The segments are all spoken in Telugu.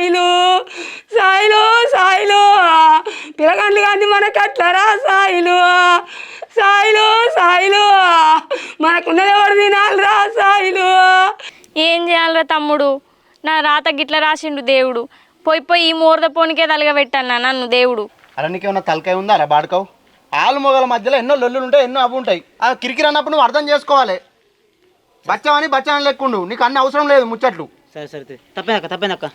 సాయిలు సాయిలు సాయిలు. పిల్లగాండ్లు కానీ మనకు అట్లరా సాయిలు? సాయిలు సాయిలు. మనకున్నది ఎవరు తినాలిరా సాయిలు? ఏం చేయాలిరా తమ్ముడు? నా రాత గిట్ల రాసిండు దేవుడు. పోయి పోయి ఈ మూరద పోనికే తలగబెట్టాను నన్ను దేవుడు. అలా నీకేమన్నా తలకాయ ఉందా అలా బాడుకోవు? ఆలు మొగల మధ్యలో ఎన్నో లొల్లులు ఉంటాయి ఎన్నో అవి ఉంటాయి. ఆ కిరికిరి అన్నప్పుడు నువ్వు అర్థం చేసుకోవాలి. బచ్చవని బచ్చని లెక్కుండు. నీకు అన్ని అవసరం లేదు ముచ్చట్లు. సరే సరే తప్పేనక్క తప్పేనక్క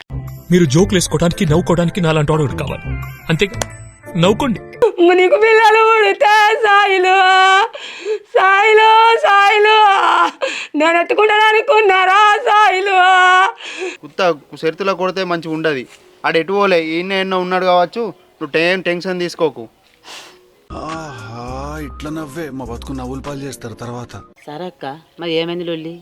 మీరు జోకులు వేసుకోవడానికి నవ్వుకోవడానికి నాలాంటి వాడు కావాలి. అంతే. నవ్వుకోండి. నీకు పిల్లలు పుడితే సాయిలు. సాయిలు సాయిలు. నేను ఎత్తుకుంటాను అనుకున్నారా సాయిలు? కుత్త చరిత్రలో కొడితే మంచిగా ఉండదు. ఆడు ఎటు పోలే ఈయన ఎన్నో ఉన్నాడు కావచ్చు. నువ్వు టెన్ టెన్షన్ తీసుకోకు. ఆహా ఇట్లా నవ్వే. మా బతుకు నవ్వులు పాలు చేస్తారు తర్వాత. సరే అక్క మరి ఏమైంది లొల్లి?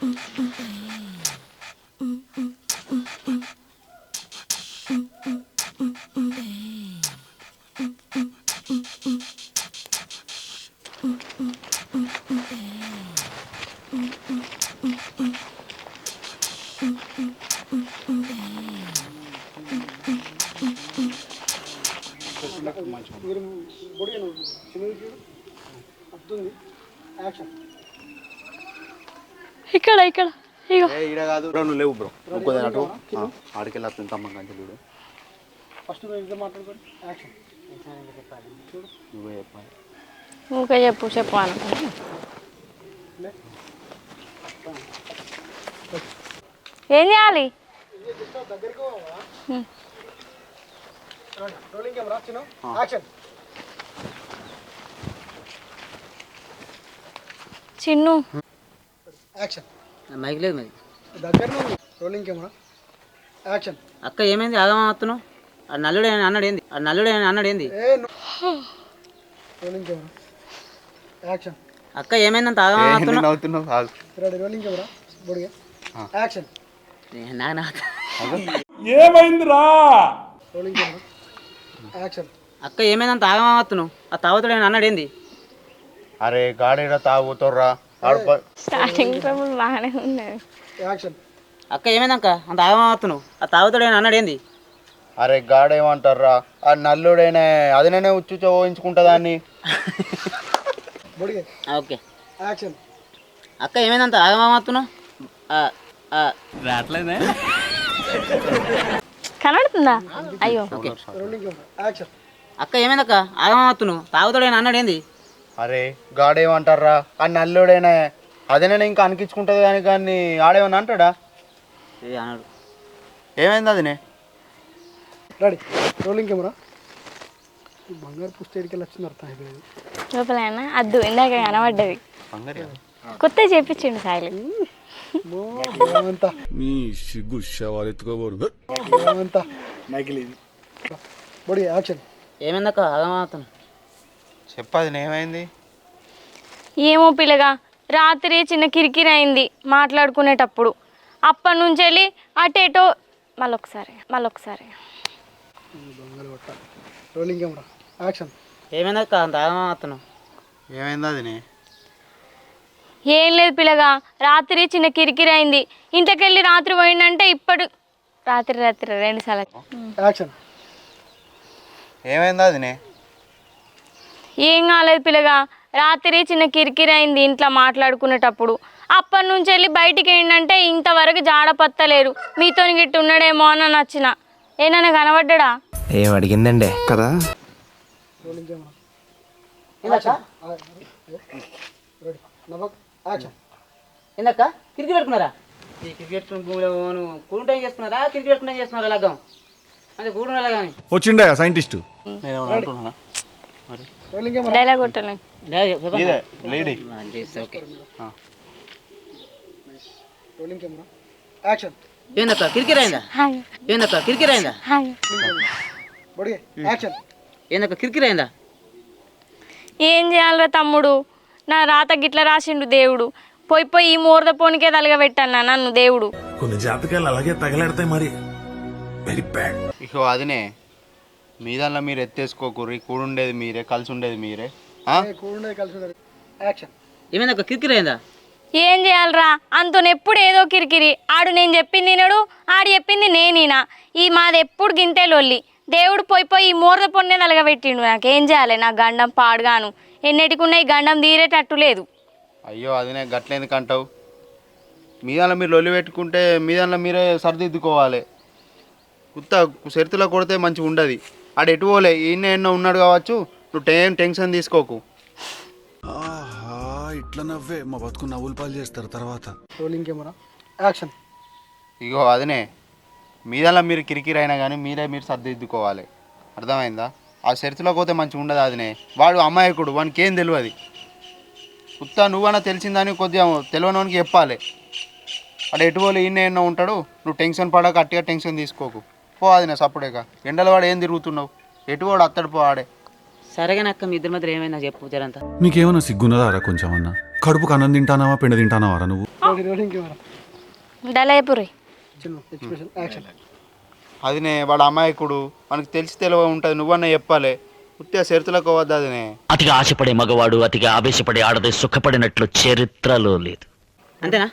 పుల్లగుట్ పిల్లగుట్టక ముందు కుల్లగుట్టినట్టు అయినా అదిరా సాయిలు ఓ సాయిలు ఇక్కడ ఇక్కడ. ఇగో. ఏ ఈడ కాదు. బ్రో నువ్వు లేవు బ్రో. నువ్వు కొద్దిగా అటు. ఆ, ఆడికెళ్ళి వస్తుంది తమ్మ కంచె చూడు. నువ్వే చెప్పాలి. ఊకే చెప్పు చెప్పాను ఏం చేయాలి? చిన్ను. మైక్ లేదు మరి. రోలింగ్ కెమెరా యాక్షన్ అక్క ఏమైంది? ఆగమా అత్తను? ఆ నల్లుడు అన్నాడు ఏంది ఆ నల్లుడు అన్నాడు ఏంది రోలింగ్ కెమెరా యాక్షన్ అక్క ఏమైందంత ఆగమా అత్తను? నవ్వుతున్నావు? ఆగు. రెడీ రోలింగ్ కెమెరా బొడిగా. యాక్షన్ రోలింగ్ కెమెరా యాక్షన్ అక్క ఏమైందంత ఆగమా అత్తను? ఆ తాగుతాడు అన్నాడు ఏంది అరే గాడీడ తాగుతుర్రా స్టార్టింగ్ ట్రబుల్ బాగానే యాక్షన్. అక్క ఏమైందక్క? అంత ఆగమా అత్తను ఆ తాగుతాడు ఏమైనా అన్నాడు ఏంది? అరే గాడేమంటారా ఆ నల్లుడైనా అదినే ఉచ్చు ఊహించుకుంటుందాన్ని బొడిగా ఆ, ఓకే. యాక్షన్. అక్క ఏమైందంత ఆగమా అత్తను కనబడుతుందా? అయ్యో అక్క ఏమైందక్క? ఆగమా అత్తను తాగుతాడు ఏమైనా అన్నాడు ఏంది? అరే గాడేమంటారా ఆ నల్లుడైనా. అదినే ఇంకా అనిపించుకుంటుంది కానీ కానీ ఆడేమన్నా అంటాడా? ఏ అన్నాడు ఏమైంది అదినే? రెడీ. Rolling camera. బంగారు పుస్తేడికి వచ్చింది అర్థం అయిపోయింది. లోపలైనా? అద్దు ఇందాక కనబడ్డది. బంగారు కొత్త చేపించిండు సాయిలు. నీ సిగ్గు శవాలు ఎత్తుకోబోరు. అంతా ఇది. బొడి యాక్షన్. ఏమైందక్క? అత్తను చెప్పది ఏమైంది ఏమో పిల్లగా రాత్రి చిన్న కిరికిరి అయింది మాట్లాడుకునేటప్పుడు. అప్పటి నుంచి వెళ్ళి అటేటో మళ్ళొకసారి మళ్ళొకసారి. Rolling camera. యాక్షన్. ఏమైందక్క? అంత ఆగమా అత్తను ఏమైంది అదినే? ఏం లేదు పిల్లగా రాత్రి చిన్న కిరికిరి అయింది. ఇంట్లోకెళ్ళి రాత్రి పోయిందంటే ఇప్పుడు రాత్రి రాత్రి రెండు సార్లు. యాక్షన్. ఏమైంది అదినే? ఏం కాలేదు పిల్లగా. రాత్రి చిన్న కిరికిరి అయింది ఇంట్లో మాట్లాడుకునేటప్పుడు. అప్పటి నుంచి వెళ్ళి బయటికి ఏంటంటే ఇంతవరకు జాడపత్తలేరు మీతో గిట్టు ఉన్నాడేమో అని నచ్చిన ఏనన్నా కనబడ్డా ఏం అడిగిందండి? కదా. రోలింగ్ కెమెరా ఏందక్క? రెడీ నవ్వక్ యాక్షన్ ఏందక్క? క్రికెట్ పెట్టుకున్నారా? ఈ క్రికెట్ భూమిలో కూడుంటే చేసుకున్నారా? క్రికెట్ పెట్టుకుంటే చేస్తున్నారా లగ్గం? అంటే కూడుండాలి కానీ వచ్చిండే సైంటిస్ట్? మరి? డైలాగ్ కొట్టలే ఇదే lady okay rolling camera action ఏందక్క కిరికిరి అయిందా? ఏందక్క కిరికిరి అయిందా? ఏందక్క కిరికిరి అయిందా? ఏం చేయాలిరా తమ్ముడు? నా రాత గిట్ల రాసిండు దేవుడు. పోయి పోయి ఈ మూర్ద పోనికే తలగబెట్టాను నన్ను దేవుడు. కొన్ని జాతకాలు అలాగే తగలెడతాయి మరి. Very bad అదినే. మీ దానిలో మీరు ఎత్తేసుకోకూర్రి కూడుండేది మీరే కలిసి ఉండేది మీరే. ఆ? ఏమైందక్క కిరికిరి అయిందా? ఏం చేయాలరా? అంతను ఎప్పుడు ఏదో కిరికిరి. ఆడు నేను చెప్పింది వినడు ఆడు చెప్పింది నేనినా ఈ మాది ఎప్పుడు గింతే లొల్లి. దేవుడు పోయి పోయి ఈ మూర్ద పొన్నే తలగబెట్టిండు నాకేం. చేయాలి? నా గండం పాడుగాను. ఎన్నటికున్న ఈ గండం తీరేటట్టు లేదు. అయ్యో అదినే గట్లేందుకు అంటావు? మీ దానిలో మీరు లొల్లి పెట్టుకుంటే మీ దానిలో మీరే సరిదిద్దుకోవాలి. కుత్త చరిత్రలో కొడితే మంచిగా ఉండదు ఆడు ఎటు పోలే ఈయన ఎన్నో ఉన్నాడు కావచ్చు నువ్వు టెన్ టెన్షన్ తీసుకోకు. ఆహా ఇట్లా నవ్వే. మా బతుకు నవ్వులు పాలు చేస్తారు తర్వాత. ఇగో అదినే. మీ దానిలో మీరు కిరికిరి అయినా కానీ మీరే మీరు సర్దిద్దుకోవాలి. అర్థమైందా? ఆ చరిత్రలో పోతే మంచిగా ఉండదు అదినే. వాడు అమాయకుడు వానికి ఏం తెలియదు ఉత్తా నువ్వన్నా తెలిసిందని కొద్దిగా తెలియనోనికి చెప్పాలి. అక్కడ ఎటు పోలే ఈయన ఎన్నో ఉంటాడు నువ్వు టెన్షన్ పడక అట్టిగా టెన్షన్ తీసుకోకు. పో అదినే సప్పుడేక. ఎండల వాడు ఏం తిరుగుతున్నావు? ఎటు వాడు అత్తడు పో ఆడే. సరేగానక్క మీ ఇద్దరి మధ్య ఏమైందా చెప్పు జరంతా. నీకేమన్నా సిగ్గున్నదారా కొంచెం అన్న కడుపుకు అన్నం తింటానావా పిండ తింటానావారా నువ్వు? అదినే వాడు అమాయకుడు. మనకు తెలిసి తెలివ ఉంటుంది నువ్వన్నా చెప్పాలి. ఉత్తిగా చరిత్రలకు పోవద్దు అదినే. అతిగా ఆశపడే మగవాడు అతిగా ఆవేశపడే ఆడది సుఖపడినట్లు చరిత్రలో లేదు. అంతేనా?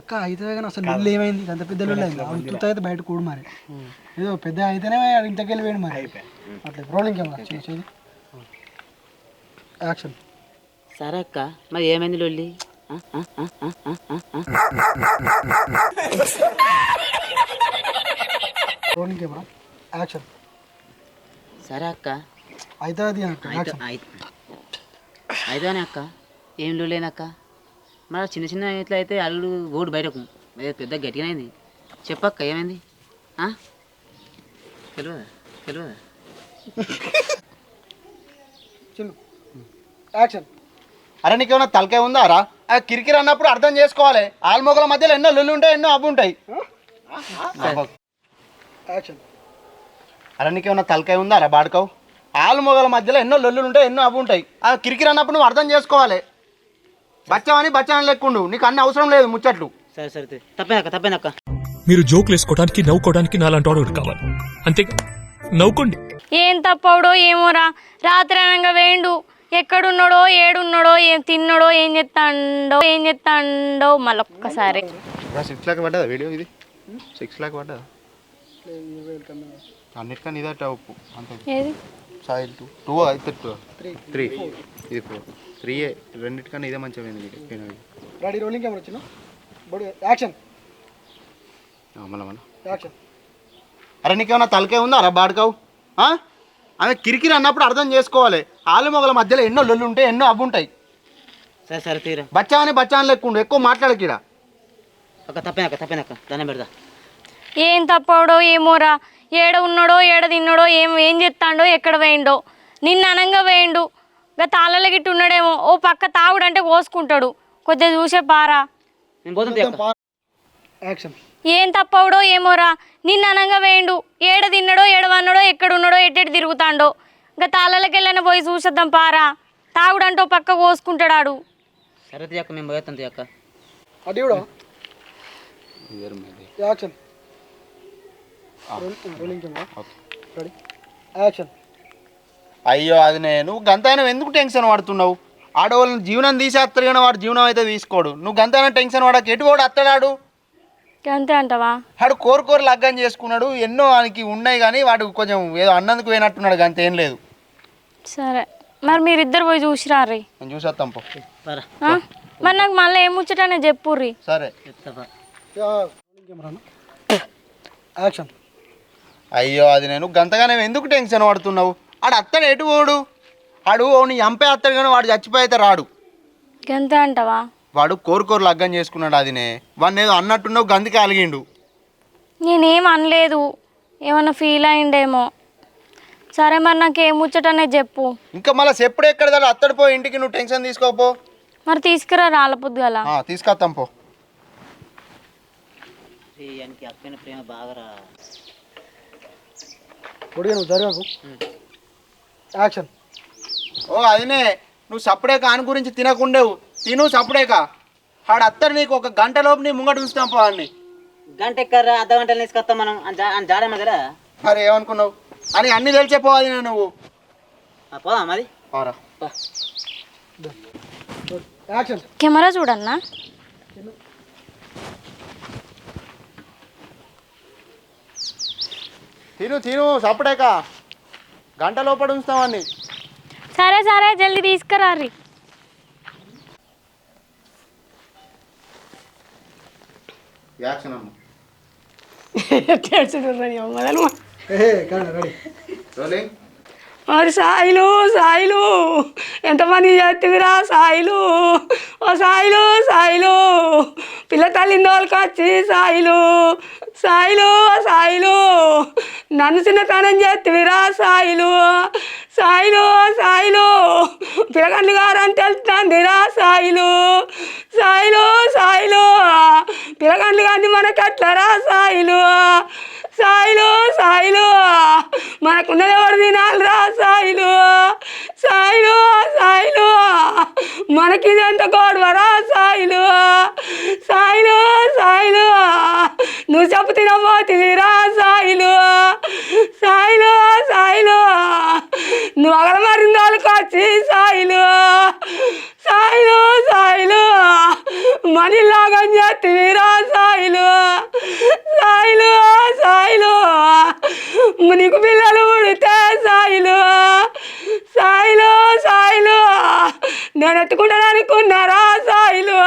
అక్క అయితే కానీ అసలు నీళ్ళు ఏమైంది అంత పెద్ద నీళ్ళు అయింది అంత అయితే బయట కూడు మరి. ఏదో పెద్ద అయితేనే ఇంతకెళ్ళి వేయండి మరి. అట్లా రోలింగ్ కెమెరా చేయి యాక్షన్ సరే అక్క. మరి ఏమైంది లొల్లి. రోలింగ్ కెమెరా యాక్షన్ సరే అక్క. అయితే అది అక్క అయితేనే అక్క. ఏం లేనక్క మరి చిన్న చిన్న ఇట్లా అయితే అల్లుడు గోడు బయటకు పెద్ద గట్టిగా అయింది చెప్పక్క ఏమైంది? ఆ? తెలియదా తెలియదా యాక్షన్. అరే నీకేమైనా తలకాయ ఉందా? రా. ఆ కిరికిరి అన్నప్పుడు అర్థం చేసుకోవాలి. ఆల్మొగల మధ్యలో ఎన్నో లొల్లు ఉంటాయి ఎన్నో అబ్బు ఉంటాయి. యాక్షన్. అరే నీకేమైనా తలకాయ ఉందా? రా బాడుకావు. ఆల్మొగల మధ్యలో ఎన్నో లొల్లు ఉంటాయి ఎన్నో అబ్బు ఉంటాయి. ఆ కిరికిరి అన్నప్పుడు నువ్వు అర్థం చేసుకోవాలి. బచ్చవని బచ్చని లెక్కుండు. నీకు అన్ని అవసరం లేదు ముచ్చట్లు. సరే సరే తప్పేనక్క తప్పేనక్క. మీరు జోకులు వేసుకోవడానికి నవ్వుకోవడానికి నాలాంటి వాడు కావాలి. అంతే నవ్వుకోండి. ఏం తప్పవుడో ఏమోరా. రాత్రి అనగా వేయండు ఎక్కడున్నాడో ఏడున్నాడో ఏం తిన్నాడో ఏం చెత్తాండో ఏం చెత్తాండో మళ్ళొక్కసారి. సిక్స్ లాక్ పడ్డదా వీడియో ఇది? సిక్స్ లాక్ పడ్డదా? అన్నిటికన్నా ఇదట ఉప్పు. అంతే. ఏది? Soil two. టూ అయితే టూ త్రీ ఇది ఫోర్ త్రీ రెండింటికన్నా ఇదే మంచిగా పోయింది రెడీ రోలింగ్ కెమెరా చిన్ను బడి యాక్షన్ మళ్ళీ మళ్ళీ. యాక్షన్ అరే నీకేమన్నా తలకాయ ఉందా? రా బాడుకావు. ఆ? ఆమె కిరికిరి అన్నప్పుడు అర్థం చేసుకోవాలి. ఆలు మొగల మధ్యలో ఎన్నో లొల్లు ఉంటాయి ఎన్నో అబ్బు ఉంటాయి. సరే సరే తీరా. బచ్చాని బచ్చాని లెక్కుండు ఎక్కువ మాట్లాడకీడ అక్క తప్పేనక్క తప్పేనక్క దండం పెడతా. ఏం తప్పవుడో ఏమోరా? ఏడ ఉన్నాడో ఏడ తిన్నాడో ఏం ఏం చెత్తాండో ఎక్కడ వేయండో నిన్న అనంగా వేయండు ఇంకా తాళల గిట్ట ఉన్నాడేమో. ఓ పక్క తాగుడంటే కోసుకుంటాడు కొద్దిగా చూసే పారా. ఏం తప్పవుడో ఏమోరా నిన్న అనంగా వేయండు ఏడ తిన్నాడో ఏడవన్నాడో ఎక్కడున్నాడో ఎట్టెటు తిరుగుతాండో. ఇంకా తాళలకి వెళ్ళిన పోయి చూసేద్దాం పారా. తాగుడంటే ఓ పక్క కోసుకుంటాడాడు సరే మేము పోయేస్తాం అటు action. Rolling camera ready action అయ్యో అది నేను. నువ్వు గంతైనా ఎందుకు టెన్షన్ పడుతున్నావు? ఆడవాళ్ళని జీవనం తీసేస్తారు కానీ వాడు జీవనం అయితే తీసుకోడు. నువ్వు గంతైనా టెన్షన్ పడక. ఎటు వాడు అత్తడాడు అంతే అంటావా? వాడు కోరు కోరు లగ్గం చేసుకున్నాడు. ఎన్నో వానికి ఉన్నాయి కానీ వాడు కొంచెం ఏదో అన్నందుకు పోయినట్టున్నాడు. గంత ఏం లేదు. సరే. మరి మీరిద్దరు పోయి చూసిరారీ నేను చూసేస్తాం పో. ఆ? మరి నాకు మళ్ళీ ఏం ముచ్చటనే చెప్పుర్రి. సరే. యాక్షన్ అయ్యో అది నేను గంతగానే ఎందుకు టెన్షన్ పడుతున్నావు? ఆడు అత్తడు ఎటు పోడు? ఆడు నీ చంపే అత్తడు కానీ వాడు చచ్చిపోయి అయితే రాడు. అంతే అంటావా? వాడు కోరు కోరు లగ్గం చేసుకున్నాడు అదినే. వాడిని ఏదో అన్నట్టున్నావు గందికి అలిగిండు. నేనేం అనలేదు. ఏమన్నా ఫీల్ అయిండేమో. సరే మరి నాకు ఏం ముచ్చటనే చెప్పు. ఇంకా మళ్ళీ ఎప్పుడు ఎక్కడ అత్తడు పో ఇంటికి నువ్వు టెన్షన్ తీసుకోపో మరి తీసుకురా రాళ్ళ పొద్దుగల. ఆ, తీసుకొస్తాం పో. ప్రేమ బాగా రా కొడుగా నువ్వు జరగకు. యాక్షన్ ఓ అదినే నువ్వు సప్పుడే కాని గురించి తినకుండేవు. తిను సప్పుడేక. ఆడ అత్తరు నీకు ఒక గంట లోపు నీ ముంగట ఉంచుతాం పో అన్ని. గంట ఎక్కరా అర్ధ గంటలు తీసుకొస్తాం మనం అని జాడమ్మ కదా? మరి ఏమనుకున్నావు? అని అన్ని తెలిసే పోవాలి నువ్వు. పోదా మరి? పోరా. యాక్షన్ కెమెరా చూడన్నా? తిను తిను సప్పుడేక గంట లోపల ఉంచుతాం అన్ని సరే సరే జల్దీ తీసుకురారి యాక్షన్ అమ్మ. మొదలు ఏ కానీ రెడీ. రోలింగ్ మరి సాయిలు సాయిలు ఎంతమంది చేతివిరా సాయిలు? ఓ సాయిలు సాయిలు పిల్ల తల్లిని వచ్చి సాయిలు సాయిలు సాయిలు. నన్ను చిన్నతనం చేతివిరా సాయిలు. సాయిలు సాయిలు. సాయిలు గారు అని తెలుస్తుందిరా సాయిలు. సాయిలు సాయిలు. పిల్లగండ్లు కానీ మనకట్లరా సాయిలు. సాయిలు సాయిలు. మనకున్నదే ఎవరు తినాలిరా సాయిలు సాయిలు సాయిలు మనకి ఎంత గొడవరా సాయిలు. సాయిలు సాయిలు. నువ్వు చెప్పు తినబోతివిరా సాయిలు. సాయిలు సాయిలు. నువ్వు అగలమారిన వాళ్ళకొచ్చి సాయిలు. సాయిలు సాయిలు. మనీలాగా చేతివిరా సాయిలు. సాయిలు సాయిలు. నీకు పిల్లలు ఉడితే సాయిలు సాయిలు నేను ఎత్తుకుంటాను అనుకున్నారా సాయిలు?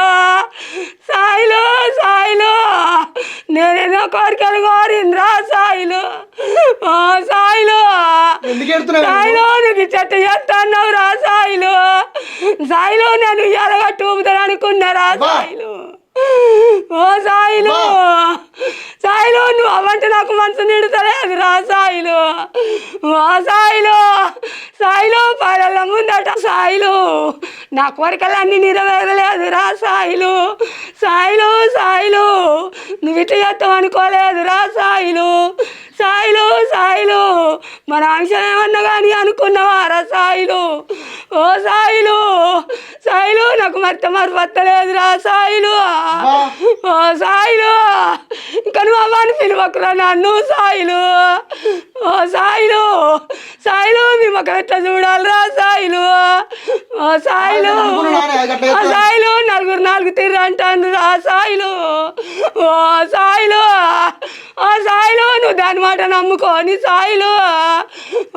సాయిలు సాయిలు? నేనేదో కోరికలు కోరింద్రా సాయిలు? సాయిలు? సాయిలో నీకు చెత్త చేస్తాను రా సాయిలు? సాయిలో నేను ఎలగట్టు ఊపుతాను అనుకున్నారా సాయిలు? ఓ సాయిలు! సాయిలు నువ్వు అవంటే నాకు మనసు నిడతలేదు రా సాయిలు? ఓ సాయిలు! సాయిలు పడల ముందట సాయిలు! నా కోరికలన్నీ నెరవేరలేదు రా సాయిలు. సాయిలు సాయిలు. నువ్వు ఇట్లా చేస్తావు అనుకోలేదు రా సాయిలు. సాయిలు సాయిలు. మన ఆంక్షలు ఏమన్నా కానీ అనుకున్నవారా సాయిలు? ఓ సాయిలు సాయిలు నాకు మత్త మరపత్తలేదురా సాయిలు. ఓ సాయిలు ఇంకా నువ్వు అవ్వని పిలువకురా నన్ను సాయిలు. ఓ సాయిలు సాయిలు మీ మొక్క ఎట్లా చూడాలిరా సాయిలు? ఓ సాయిలు సాయిలు నలుగురు నాలుగు తిర్రు అంటాను రా సాయిలు. ఓ సాయిలు. ఆ సాయిలో నువ్వు దాని మాట నమ్ముకొని సాయిలో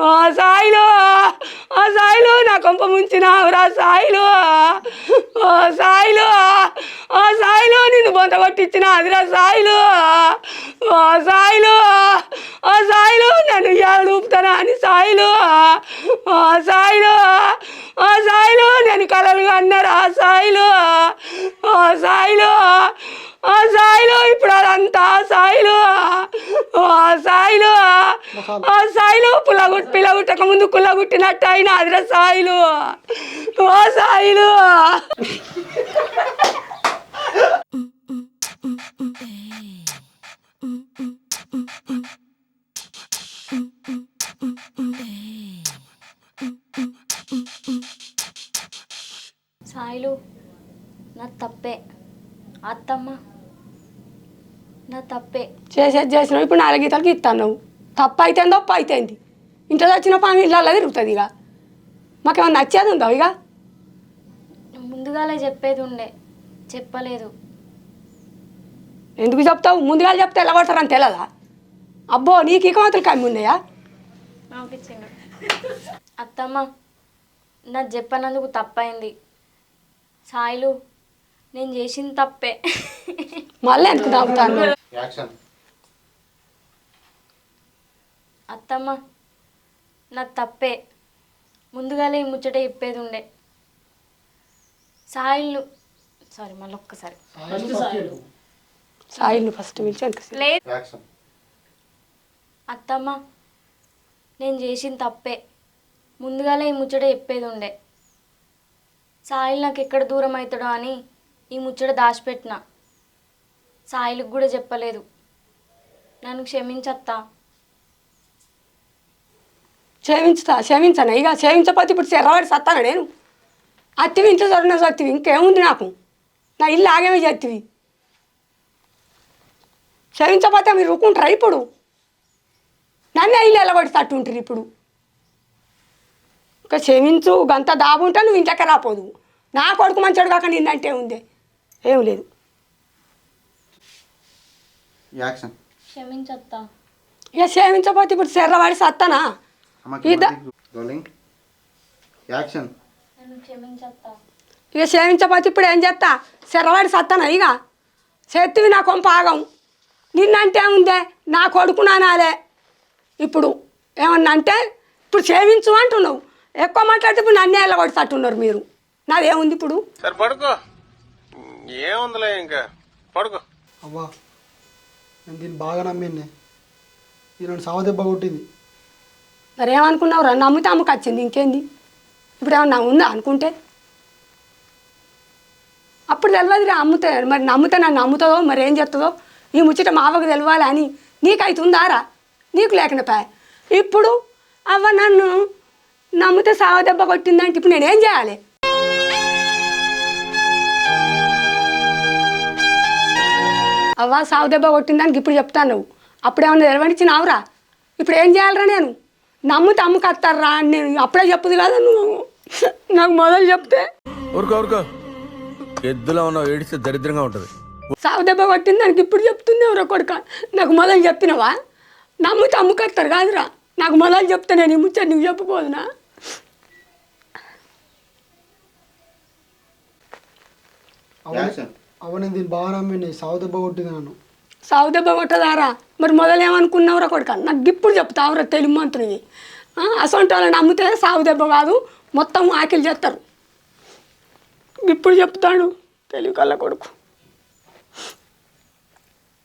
ఆ సాయిలో ఆ సాయిలో నా కొంప ముంచినావురా సాయిలో. ఆ సాయిలో ఆ సాయిలో నిన్ను బొంత కొట్టించిన అదిరా సాయిలో. ఆ సాయిలో ఆ సాయిలో నన్ను ఏడుపుతానా అని సాయిలో. ఆ సాయిలో ఆ సాయిలో నేను కలలుగా అన్నారు ఆ సాయిలో. ఆ సాయిలో సాయిలు. ఓ సాయిలు. ఓ సాయిలు పుల్లగుట్ పిల్లగుట్టక ముందు కుల్లగుట్టినట్టు అయినా అదిరా సాయిలు. ఓ సాయిలు. సాయిలు నా తప్పే. అత్తమ్మ. నా తప్పే. చేసేది చేసినావు ఇప్పుడు నాలుగు గీతలకి ఇస్తాను నువ్వు తప్పు అయితేందో తప్పు అయితేంది ఇంట్లో వచ్చిన పాము ఇళ్ళల్లో తిరుగుతుంది ఇక. మాకేమన్నా నచ్చేది ఉందా ఇక? ముందుగాలే చెప్పేది ఉండే. చెప్పలేదు. ఎందుకు చెప్తావు? ముందుగా చెప్తే ఎలా కొడతారని తెలియదా అబ్బో నీకు ఇక మాత్రం కమ్మి ఉన్నాయా? పంపించిండు. అత్తమ్మ నా చెప్పనందుకు తప్పైంది. సాయిలు నేను చేసిన తప్పే. మళ్ళీ ఎందుకు యాక్షన్ అత్తమ్మ నా తప్పే. ముందుగాలే ఈ ముచ్చట చెప్పేది ఉండే. సాయిలు సారీ మళ్ళీ ఒక్కసారి. సాయిని ఫస్ట్ పిలిచి లేదు. అత్తమ్మ నేను చేసిన తప్పే. ముందుగాలే ఈ ముచ్చట చెప్పేది ఉండే. సాయిల్ నాకు ఎక్కడ దూరం అవుతాడో అని ఈ ముచ్చట దాచిపెట్టిన. సాయిలకు కూడా చెప్పలేదు. నన్ను క్షమించత్తా. క్షమించుతా క్షమించను? ఇక క్షమించకపోతే ఇప్పుడు ఎర్రవాడి సత్తాను నేను? అత్తివి ఇంట్లో చదివిన చదివి ఇంకేముంది నాకు? నా ఇల్లు ఆగేమే చేతివి క్షమించకపోతే మీరు రుక్కుంటారా ఇప్పుడు? నన్నే ఇల్లు ఎలగొట్టి తట్టుంటారు ఇప్పుడు. ఇంకా క్షమించు గంత దాబుంటే నువ్వు ఇంట్లోకి రాపోదు. నా కొడుకు మంచోడు కాక నిన్నంటే ఉందే. ఏం లేదు. యాక్షన్. క్షమించత్తా. ఇక క్షమించకపోతే ఇప్పుడు చెర్రవాడి సత్తానా? ఇద- రోలింగ్ యాక్షన్. నన్ను క్షమించత్తా. ఇక సేవించకపోతే ఇప్పుడు ఏం చేస్తా? శర్రవాడి సత్తానా ఇక? చేతివి నా కొంప ఆగం. నిన్నంటే ఉందే నా కొడుకు నానాలే. ఇప్పుడు ఏమన్నా అంటే ఇప్పుడు సేవించు అంటున్నావు. ఎక్కువ మాట్లాడితే ఇప్పుడు నన్నే వెళ్ళగొడుతున్నారు మీరు. నాదేముంది ఇప్పుడు? సరే పడుకో. ఏముందిలే ఇంకా? పడుకో. అవ్వా నేను దీన్ని బాగా నమ్మింది. ఇది నన్ను సావ దెబ్బ కొట్టింది. మరి ఏమనుకున్నావు? రా నమ్మితే అమ్మకి వచ్చింది. ఇంకేంది? ఇప్పుడు ఏమన్నా ఉందా అనుకుంటే? అప్పుడు తెలియదు రా అమ్ముతే. మరి నమ్మితే నన్ను నమ్ముతుందో మరి ఏం చేస్తుందో? ఈ ముచ్చట మావకు తెలవాలి అని నీకైతుందా రా నీకు లేకుండా పాయ ఇప్పుడు అవ్వ నన్ను నమ్మితే సావ దెబ్బ కొట్టిందంటే ఇప్పుడు నేనేం చేయాలి? అవ్వ సావు దెబ్బ కొట్టిందానికి ఇప్పుడు చెప్తాను నువ్వు అప్పుడేమన్నా నిలవనిచ్చినావురా ఇప్పుడు ఏం చేయాలరా నేను? నమ్మితే అమ్ముకొస్తారా అని నేను అప్పుడే చెప్పుదు కదా నువ్వు? నాకు మొదలు చెప్తే. ఊరుకో ఊరుకో. ఎద్దులో ఏడిస్తే దరిద్రంగా ఉంటుంది. సావు దెబ్బ కొట్టింది దానికి ఇప్పుడు చెప్తుంది ఎవరో కొడుక. నాకు మొదలు చెప్పినవా? నమ్మితే అమ్ముకొస్తారు కాదురా. నాకు మొదలు చెప్తే నేను ఈ ముచ్చట నీకు చెప్పబోదునా యాక్షన్. అవ్వ నేను బాగా నమ్మింది సావ దెబ్బ కొట్టింది నన్ను సావు కొట్టదారా మరి మొదలు ఏమనుకున్నావురా కొడుక? నాకు ఇప్పుడు చెప్తావురా తెలుగు మంత్రిని అసొంటి వాళ్ళని నమ్మితే సావు దెబ్బ కాదు మొత్తం ఆకిలి చేస్తారు ఇప్పుడు చెప్తాడు తెలుగు కళ్ళ కొడుకు.